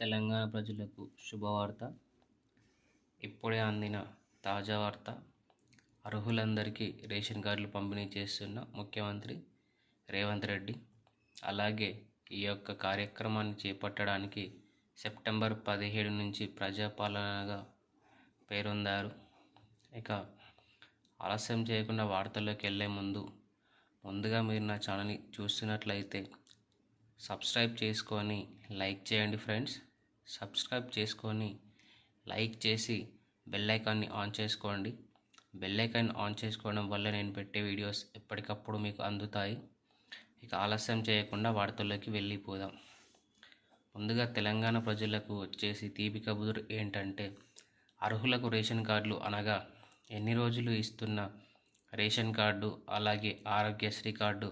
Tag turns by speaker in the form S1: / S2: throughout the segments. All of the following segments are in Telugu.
S1: తెలంగాణ ప్రజలకు శుభవార్త. ఇప్పుడే అందిన తాజా వార్త. అర్హులందరికీ రేషన్ కార్డులు పంపిణీ చేస్తున్న ముఖ్యమంత్రి రేవంత్ రెడ్డి. అలాగే ఈ యొక్క కార్యక్రమాన్ని చేపట్టడానికి సెప్టెంబర్ పదిహేడు నుంచి ప్రజాపాలనగా పేరొందారు. ఇక ఆలస్యం చేయకుండా వార్తల్లోకి వెళ్ళే ముందు ముందుగా మీరు నా ఛానల్ని చూస్తున్నట్లయితే సబ్స్క్రైబ్ చేసుకొని లైక్ చేయండి ఫ్రెండ్స్. సబ్స్క్రైబ్ చేసుకొని లైక్ చేసి బెల్ ఐకాన్ని ఆన్ చేసుకోండి. బెల్ ఐకాన్ ఆన్ చేసుకోవడం వల్ల నేను పెట్టే వీడియోస్ ఎప్పటికప్పుడు మీకు అందుతాయి. ఇక ఆలస్యం చేయకుండా వార్తల్లోకి వెళ్ళిపోదాం. ముందుగా తెలంగాణ ప్రజలకు వచ్చేసి తీపి కబుదురు ఏంటంటే అర్హులకు రేషన్ కార్డులు అనగా ఎన్ని రోజులు ఇస్తున్న రేషన్ కార్డు అలాగే ఆరోగ్యశ్రీ కార్డు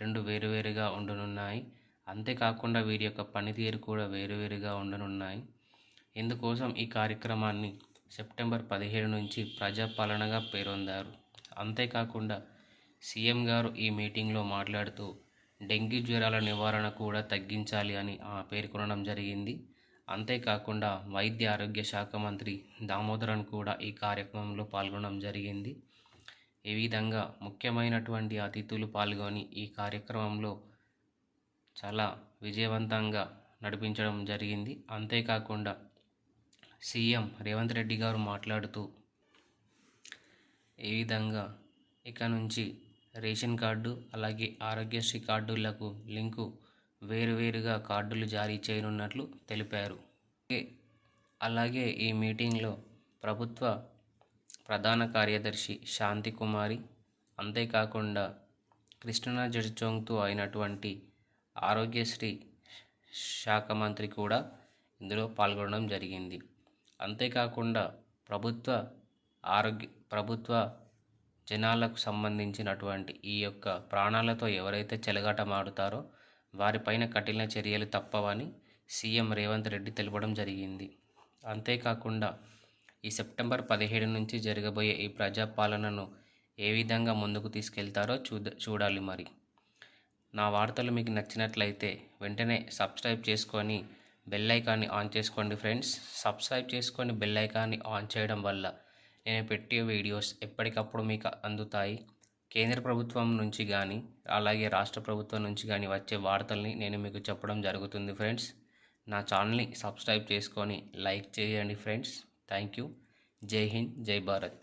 S1: రెండు వేరువేరుగా ఉండనున్నాయి. అంతేకాకుండా వీరి యొక్క పనితీరు కూడా వేరువేరుగా ఉండనున్నాయి. ఇందుకోసం ఈ కార్యక్రమాన్ని సెప్టెంబర్ పదిహేడు నుంచి ప్రజాపాలనగా పేరొందారు. అంతేకాకుండా సీఎం గారు ఈ మీటింగ్లో మాట్లాడుతూ డెంగ్యూ జ్వరాల నివారణ కూడా తగ్గించాలి అని పేర్కొనడం జరిగింది. అంతేకాకుండా వైద్య ఆరోగ్య శాఖ మంత్రి దామోదరన్ కూడా ఈ కార్యక్రమంలో పాల్గొనడం జరిగింది. ఈ విధంగా ముఖ్యమైనటువంటి అతిథులు పాల్గొని ఈ కార్యక్రమంలో చాలా విజయవంతంగా నడిపించడం జరిగింది. అంతేకాకుండా సీఎం రేవంత్ రెడ్డి గారు మాట్లాడుతూ ఈ విధంగా ఇక నుంచి రేషన్ కార్డు అలాగే ఆరోగ్యశ్రీ కార్డులకు లింకు వేరువేరుగా కార్డులు జారీ చేయనున్నట్లు తెలిపారు. అలాగే ఈ మీటింగ్లో ప్రభుత్వ ప్రధాన కార్యదర్శి శాంతి కుమారి అంతేకాకుండా కృష్ణా జడ్చోంగ్తో అయినటువంటి ఆరోగ్యశ్రీ శాఖ మంత్రి కూడా ఇందులో పాల్గొనడం జరిగింది. అంతేకాకుండా ప్రభుత్వ ఆరోగ్య ప్రభుత్వ జనాలకు సంబంధించినటువంటి ఈ యొక్క ప్రాణాలతో ఎవరైతే చెలగాటమాడుతారో వారిపైన కఠిన చర్యలు తప్పవని సీఎం రేవంత్ రెడ్డి తెలపడం జరిగింది. అంతేకాకుండా ఈ సెప్టెంబర్ పదిహేడు నుంచి జరగబోయే ఈ ప్రజాపాలనను ఏ విధంగా ముందుకు తీసుకెళ్తారో చూద చూడాలి మరి. నా వార్తలు మీకు నచ్చినట్లయితే వెంటనే సబ్స్క్రైబ్ చేసుకొని బెల్ ఐకాన్ని ఆన్ చేసుకోండి ఫ్రెండ్స్. సబ్స్క్రైబ్ చేసుకొని బెల్ ఐకాన్ని ఆన్ చేయడం వల్ల నేను పెట్టే వీడియోస్ ఎప్పటికప్పుడు మీకు అందుతాయి. కేంద్ర ప్రభుత్వం నుంచి కానీ అలాగే రాష్ట్ర ప్రభుత్వం నుంచి కానీ వచ్చే వార్తల్ని నేను మీకు చెప్పడం జరుగుతుంది ఫ్రెండ్స్. నా ఛానల్ని సబ్స్క్రైబ్ చేసుకొని లైక్ చేయండి ఫ్రెండ్స్. Thank you. జై హింద్ జై భారత్.